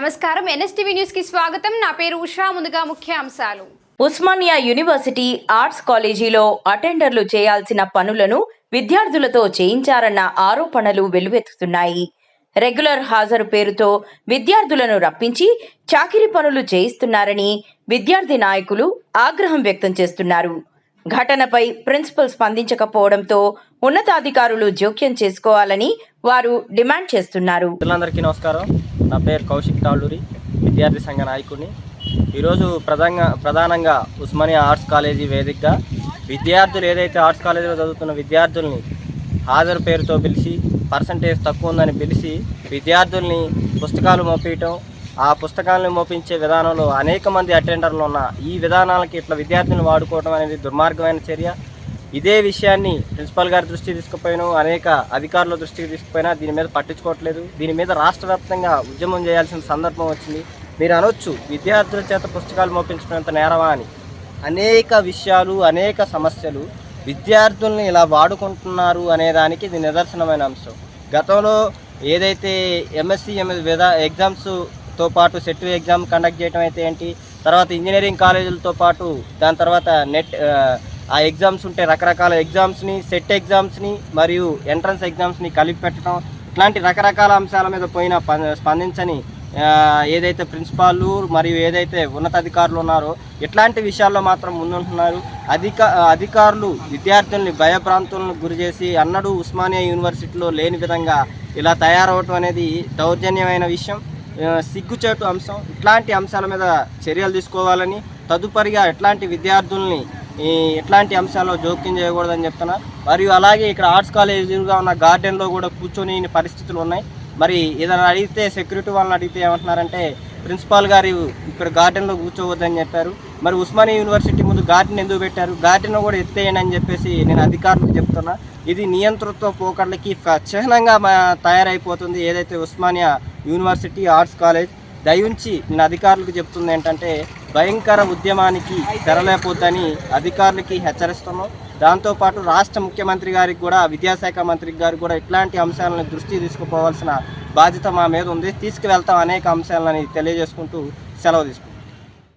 నమస్కారం. ఎన్ఎస్టీవీ న్యూస్కి స్వాగతం. నా పేరు ఉషా. ముందుగా ముఖ్య అంశాలు. ఉస్మానియా యూనివర్సిటీ ఆర్ట్స్ కాలేజీలో అటెండర్లు చేయాల్సిన పనులను విద్యార్థులతో చేయించారన్న ఆరోపణలు వెల్లువెత్తుతున్నాయి. రెగ్యులర్ హాజరు పేరుతో విద్యార్థులను రప్పించి చాకిరీ పనులు చేయిస్తున్నారని విద్యార్థి నాయకులు ఆగ్రహం వ్యక్తం చేస్తున్నారు. ఘటనపై ప్రిన్సిపల్ స్పందించకపోవడంతో ఉన్నతాధికారులు జోక్యం చేసుకోవాలని వారు డిమాండ్ చేస్తున్నారు. పిల్లలందరికీ నమస్కారం. నా పేరు కౌశిక్ తాళ్ళూరి విద్యార్థి సంఘ నాయకుడిని. ఈరోజు ప్రధానంగా ప్రధానంగా ఉస్మానియా ఆర్ట్స్ కాలేజీ వేదికగా విద్యార్థులు ఏదైతే ఆర్ట్స్ కాలేజీలో చదువుతున్న విద్యార్థుల్ని హాజరు పేరుతో పిలిచి పర్సంటేజ్ తక్కువ ఉందని పిలిచి విద్యార్థుల్ని పుస్తకాలు మోపించటం ఆ పుస్తకాలను మోపించే విధానంలో అనేక మంది అటెండర్లు ఉన్న ఈ విధానాలకి ఇట్లా విద్యార్థులను వాడుకోవడం అనేది దుర్మార్గమైన చర్య. ఇదే విషయాన్ని ప్రిన్సిపాల్ గారి దృష్టికి తీసుకుపోయినా అనేక అధికారుల దృష్టికి తీసుకుపోయినా దీని మీద పట్టించుకోవట్లేదు. దీని మీద రాష్ట్ర వ్యాప్తంగా ఉద్యమం చేయాల్సిన సందర్భం వచ్చింది. మీరు అనొచ్చు విద్యార్థుల చేత పుస్తకాలు మోపించినంత నేరమా అని. అనేక విషయాలు అనేక సమస్యలు విద్యార్థుల్ని ఇలా వాడుకుంటున్నారు అనే దానికి ఇది నిదర్శనమైన అంశం. గతంలో ఏదైతే ఎంఎస్సి ఎంఎస్ విధా తో పాటు సెట్ ఎగ్జామ్ కండక్ట్ చేయడం అయితే ఏంటి? తర్వాత ఇంజనీరింగ్ కాలేజీలతో పాటు దాని తర్వాత నెట్ ఆ, ఎగ్జామ్స్ ఉంటే రకరకాల ఎగ్జామ్స్ని సెట్ ఎగ్జామ్స్ని మరియు ఎంట్రన్స్ ఎగ్జామ్స్ని కలిపి పెట్టడం. ఇట్లాంటి రకరకాల అంశాల మీద పోయిన స్పందించని ఏదైతే ప్రిన్సిపాళ్ళు మరియు ఏదైతే ఉన్నతాధికారులు ఉన్నారో ఇట్లాంటి విషయాల్లో మాత్రం ముందుంటున్నారు. అధిక అధికారులు విద్యార్థుల్ని భయభ్రాంతులను గురి చేసి అన్నడూ ఉస్మానియా యూనివర్సిటీలో లేని విధంగా ఇలా తయారవటం అనేది దౌర్జన్యమైన విషయం. సిగ్గుచేటు అంశం. ఇట్లాంటి అంశాల మీద చర్యలు తీసుకోవాలని తదుపరిగా ఎట్లాంటి విద్యార్థుల్ని ఈ ఎట్లాంటి అంశాల్లో జోక్యం చేయకూడదని చెప్తున్నా. మరియు అలాగే ఇక్కడ ఆర్ట్స్ కాలేజ్ ఎదురుగా ఉన్న గార్డెన్లో కూడా కూర్చొని పరిస్థితులు ఉన్నాయి. మరి ఏదైనా అడిగితే సెక్యూరిటీ వాళ్ళని అడిగితే ఏమంటున్నారంటే ప్రిన్సిపాల్ గారు ఇక్కడ గార్డెన్లో కూర్చోవద్దని చెప్పారు. మరి ఉస్మానియా యూనివర్సిటీ ముందు గార్డెన్ ఎందుకు పెట్టారు? గార్డెన్ కూడా ఎత్తేయండి అని చెప్పేసి నేను అధికారులకు చెప్తున్నా. ఇది నియంతృత్వ పోకడలకి చిహ్నంగా మా- తయారైపోతుంది. ఏదైతే ఉస్మానియా యూనివర్సిటీ ఆర్ట్స్ కాలేజ్ దయించి నేను అధికారులకు చెప్తుంది ఏంటంటే భయంకర ఉద్యమానికి తెరలేకపోద్దని అధికారులకి హెచ్చరిస్తున్నాం. దాంతోపాటు రాష్ట్ర ముఖ్యమంత్రి గారికి కూడా విద్యాశాఖ మంత్రి గారికి కూడా ఇట్లాంటి అంశాలను దృష్టి తీసుకుపోవాల్సిన బాధ్యత మా మీద ఉంది. తీసుకువెళ్తాం అనేక అంశాలని తెలియజేసుకుంటూ సెలవు తీసుకుంటాం